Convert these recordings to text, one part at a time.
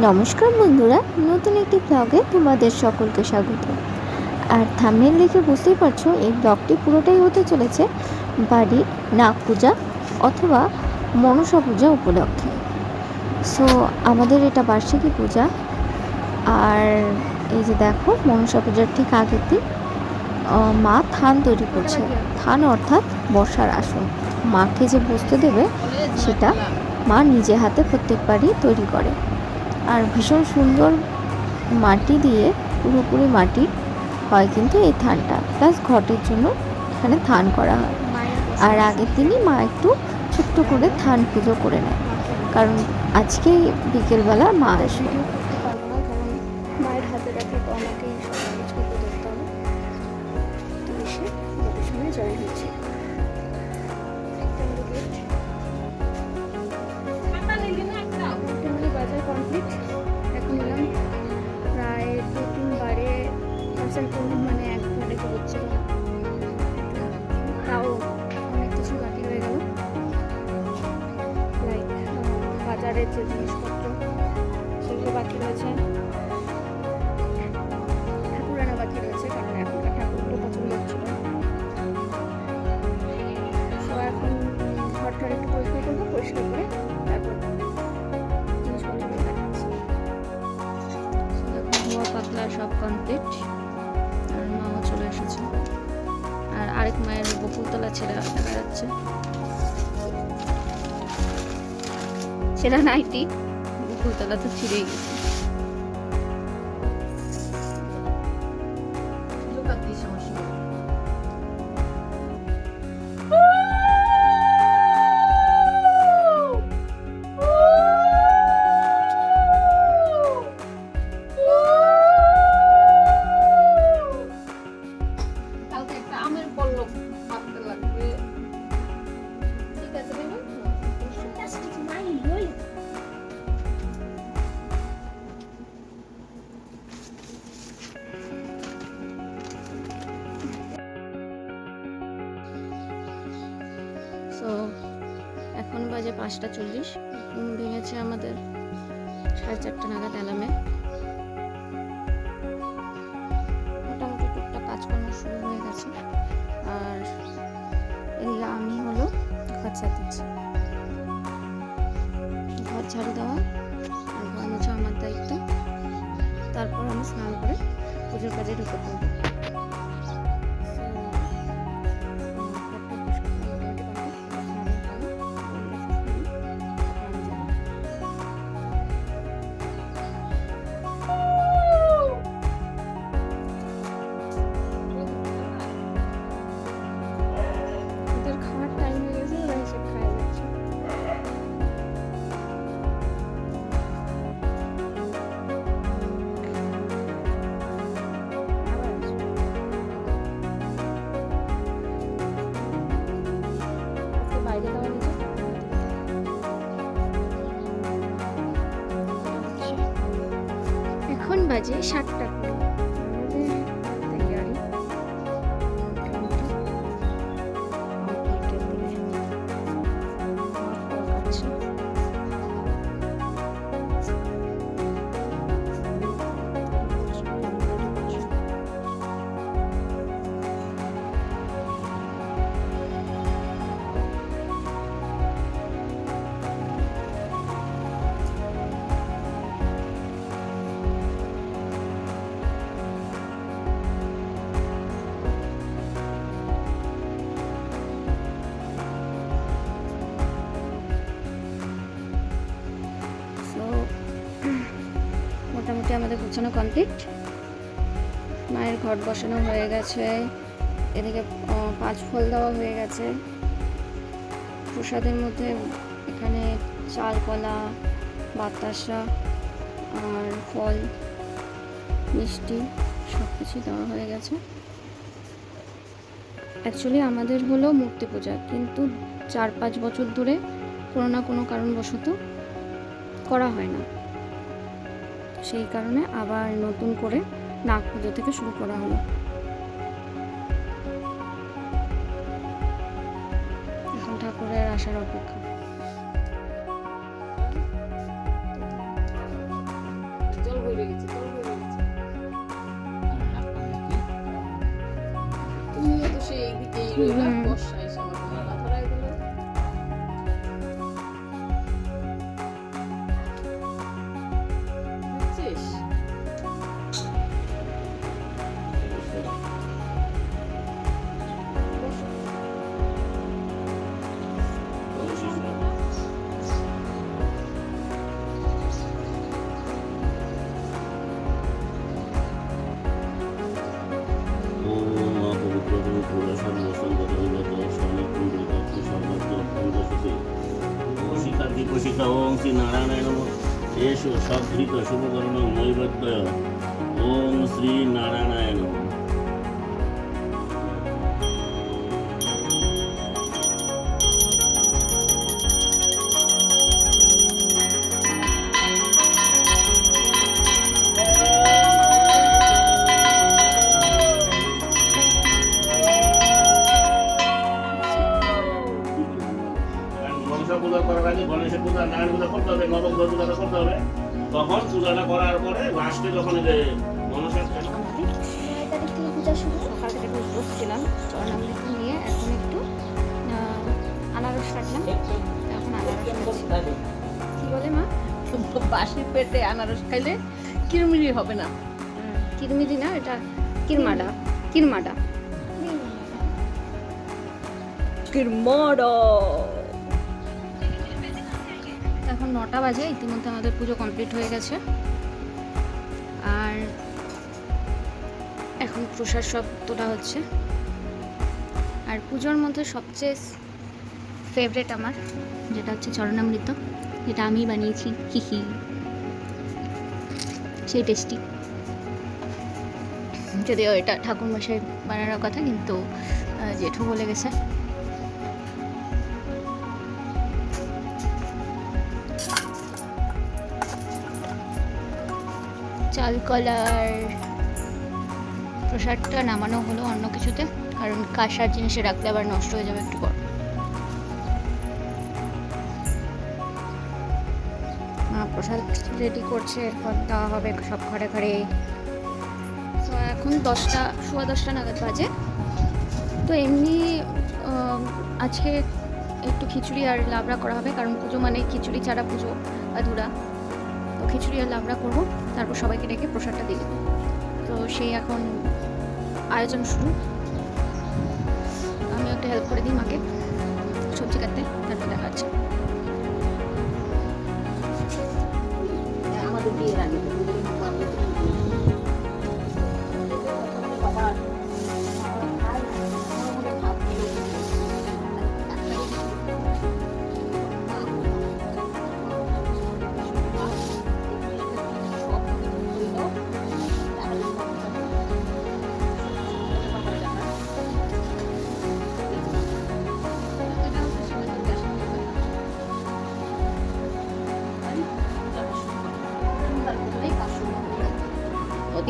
নমস্কার বন্ধুরা, নতুন একটি ব্লগে তোমাদের সকলকে স্বাগত। আর থামনেল দেখে বুঝতেই পারছ, এই ব্লগটি পুরোটাই হতে চলেছে বাড়ির নাগ পূজা অথবা মনসা পূজা উপলক্ষে। সো আমাদের এটা বার্ষিকী পূজা। আর এই যে দেখো, মনসা পূজার ঠিক আগের দিন মা থান তৈরি করছে। থান অর্থাৎ বর্ষার আসন। মাকে যে বসতে দেবে, সেটা মা নিজে হাতে প্রত্যেকবারই তৈরি করে। আর ভীষণ সুন্দর মাটি দিয়ে পুরোপুরি মাটি হয় কিন্তু এই থানটা প্লাস ঘটের জন্য এখানে থান করা হয়। আর আগের দিনই মা একটু ছোট্ট করে থান পুজো করে নেয়। কারণ আজকেই বিকেলবেলা মা আসবে। ছেঁড়া নাইটি ফুলতলা তো ছিঁড়েই গেছে। কালকে পাঁচটা চল্লিশ। ভেঙেছে আমাদের সাড়ে চারটা নাগাদ অ্যালামে মোটামুটি টুকটাক কাজকর্ম শুরু হয়ে গেছে। আর এদিকে আমি হলো ঘর ছাড়তেছি ঘর ঝাড়ু দেওয়া, আর ঘর মোছা আমার দায়িত্ব। তারপর আমি স্নান করে পুজোর কাজে ঢুকে পড়ব। বাজে সাতটা। মোটামুটি আমাদের গোছানো কমপ্লিট মায়ের ঘট বসানো হয়ে গেছে। এদিকে পাঁচ ফল দেওয়া হয়ে গেছে। প্রসাদের মধ্যে এখানে চাল কলা বাতাসা আর ফল, মিষ্টি সব কিছু দেওয়া হয়ে গেছে। অ্যাকচুয়ালি আমাদের হলো মূর্তি পূজা, কিন্তু চার পাঁচ বছর ধরে কোনো না কোনো কারণবশত করা হয় না। সেই কারণে আবার নতুন করে নাগ পুজো থেকে শুরু করা হলো। এখন ঠাকুরের আসার অপেক্ষা। সেই સાત રીતે શુભકર્મ વહીવટ বাসি পেটে আনারস খাইলে কিরমিরি হবে না। কিরমিরি না এটা কিরমাডা কিরমাডা। কিরমড়। এখন নটা বাজে ইতিমধ্যে আমাদের পুজো কমপ্লিট হয়ে গেছে। আর এখন প্রসাদ সব তোলা হচ্ছে। আর পুজোর মধ্যে সবচেয়ে ফেভারেট আমার যেটা হচ্ছে চরণামৃত। যেটা আমি বানিয়েছি হিহি সেই টেস্টি যদিও এটা ঠাকুর মশাই বানানোর কথা, কিন্তু জেঠু বলে গেছে। চাল, কলার প্রসাদটা নামানো হলো অন্য কিছুতে, কারণ কাঁসার জিনিসে রাখলে আবার নষ্ট হয়ে যাবে একটু পর। প্রসাদ রেডি করছে, এরপর দেওয়া হবে সব ঘরে ঘরে। তো এখন দশটা, সোয়া দশটা নাগাদ বাজে। তো এমনি আজকে একটু খিচুড়ি আর লাবড়া করা হবে, কারণ পুজো মানে খিচুড়ি ছাড়া পুজো আধুরা তো খিচুড়ি আর লাবড়া করব, তারপর সবাইকে ডেকে প্রসাদটা দিয়ে দেবো। তো সেই এখন আয়োজন শুরু। আমি একটা হেল্প করে দিই মাকে, সবজি কাটতে, তারপর দেখা যাচ্ছে আমাদের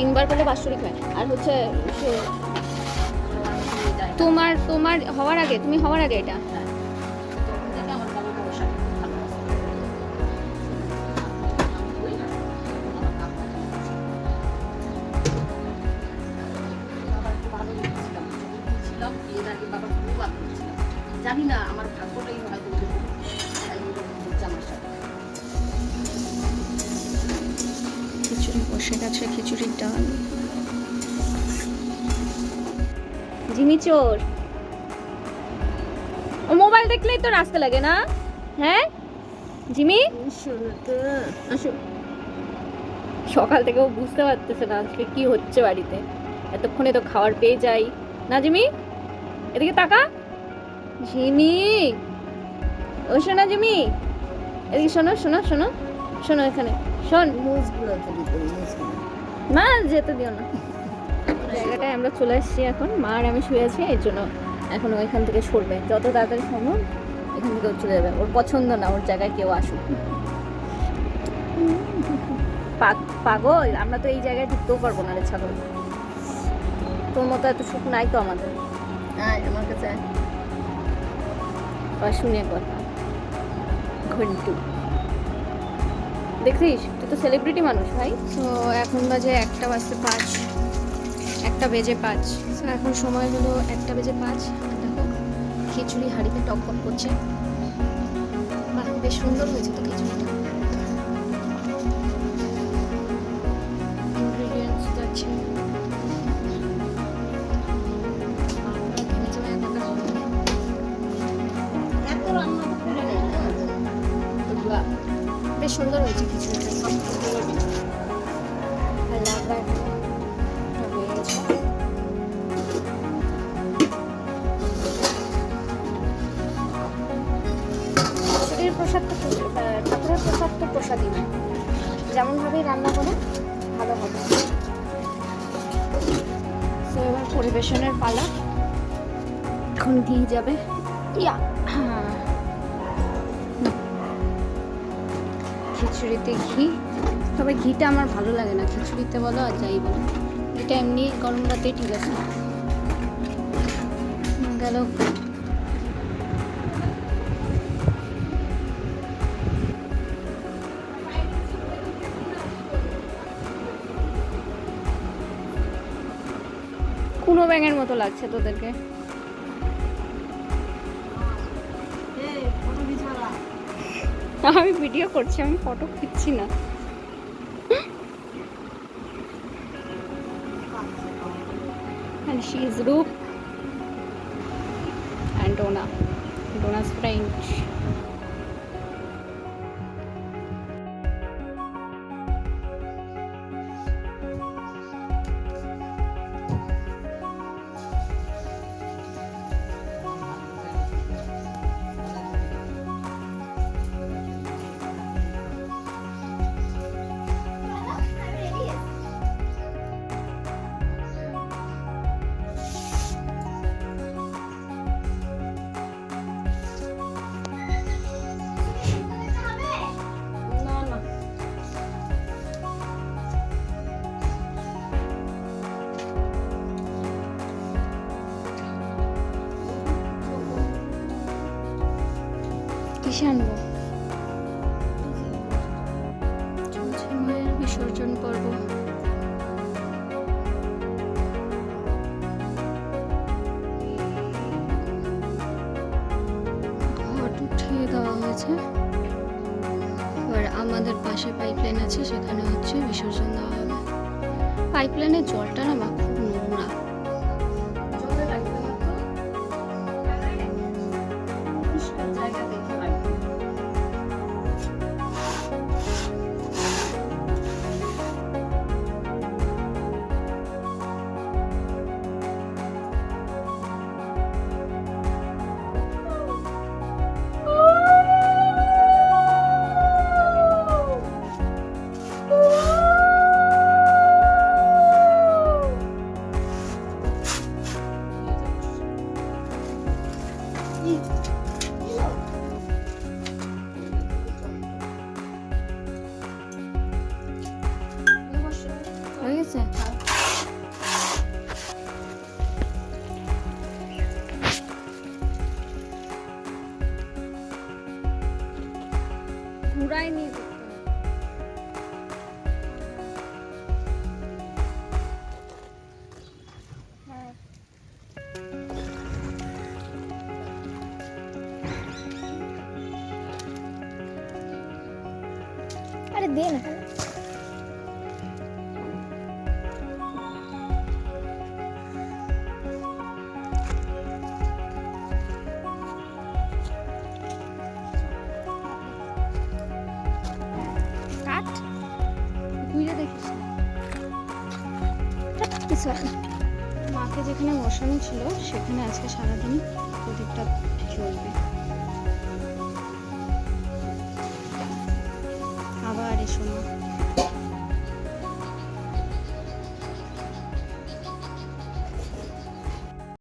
তিনবার করলে বাৎসরিক হয়। আর হচ্ছে তোমার তোমার হওয়ার আগে তুমি হওয়ার আগে এটা? চোর। ও মোবাইল দেখলেই তো রাস্তা লাগে না? হ্যাঁ? জিমি? আসো। সকাল থেকে ও বুঝতে পারতেছে না আজকে কি হচ্ছে বাড়িতে। এতক্ষণে তো খাবার পেয়ে যাই। না জিমি? এদিকে তাকা। জিমি? ও শোনা জিমি? এদিকে শোনো শোনো শোনো। শোনো এখানে। শোন। মুজগুলো। না যেতে দিও না। জায়গাটায় আমরা চলে এসেছি এখন। মা আর আমি শুয়ে আছি এর জন্য এখন ও এখান থেকে সরবে। যত তাড়াতাড়ি সম্ভব এখান থেকে চলে যাবে। ওর পছন্দ না ওর জায়গায় কেউ আসুক। পাগ- পাগল? আমরা তো এই জায়গায় ঢুকতেও পারব না রে ছাগল। তোর মতো এত সুখ নাই তো আমাদের? হ্যাঁ আমার কাছে আর শুনে কথা ঘন্টু। দেখছিস? তুই তো সেলিব্রিটি মানুষ ভাই। তো এখন বাজে একটা বাজতে পাঁচ। একটা বেজে পাঁচ। এখন সময় হলো একটা বেজে পাঁচ। দেখো, খিচুড়ি হাঁড়িতে টক করছে। বাহ, বেশ সুন্দর হয়েছে তো খিচুড়িটা। বেশ সুন্দর হয়েছে খিচুড়িটা। ঠাকুরের প্রসাদ তো প্রসাদই না যেমনভাবেই রান্না করে ভালো হবে। তো এবার পরিবেশনের পালা। এখন দিয়ে যাবে। ইয়া। খিচুড়িতে ঘি। তবে ঘিটা আমার ভালো লাগে না। খিচুড়িতে বলো আর যাই বলো। ঘিটা এমনি গরম রাতে ঠিক আছে। গেল। কুনো ব্যাঙের মতো লাগছে তোদেরকে। আমি ভিডিও করছি, আমি ফটো খিচ্ছি না। ডোনা ডোনাস ফ্রেঞ্চ কিসে আনব? বিসর্জন পর্ব। ঘট উঠিয়ে দেওয়া হয়েছে। এবার আমাদের পাশে পাইপলাইন আছে, সেখানে হচ্ছে বিসর্জন দেওয়া হবে। পাইপলাইনের জলটা না ঘুরাই নিয়ে মাকে যেখানে বসানো ছিল সেখানে আজকে সারাদিন প্রদীপটা